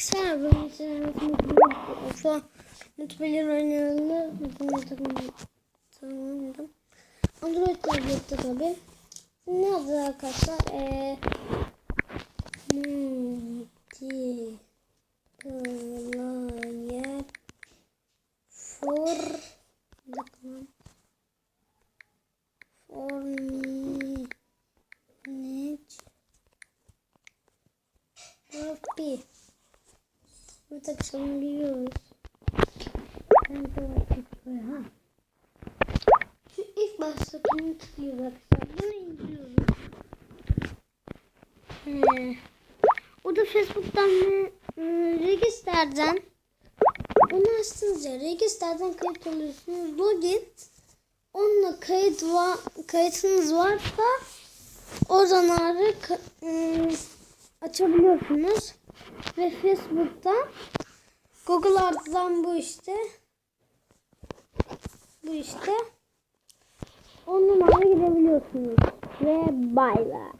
Ben mesela Ofa multiplayer oynayanı tanımladım. Android tablette tabi. Ne yazdı arkadaşlar? Eee multiplayer for bir dakika lan. for manage Happy. Bu takışını biliyoruz. Ben de var ha. Şu ilk baştakini tıklıyor arkadaşlar. Bunu indiriyoruz. Ee, o da Facebook'tan ve e, Register'den onu açtığınızda Register'den kayıt oluyorsunuz. Login onunla kayıt var, kayıtınız varsa oradan ağrı e, açabiliyorsunuz. Ve Facebook'ta Google Art'tan bu işte. Bu işte. On numara gidebiliyorsunuz. Ve bay bay.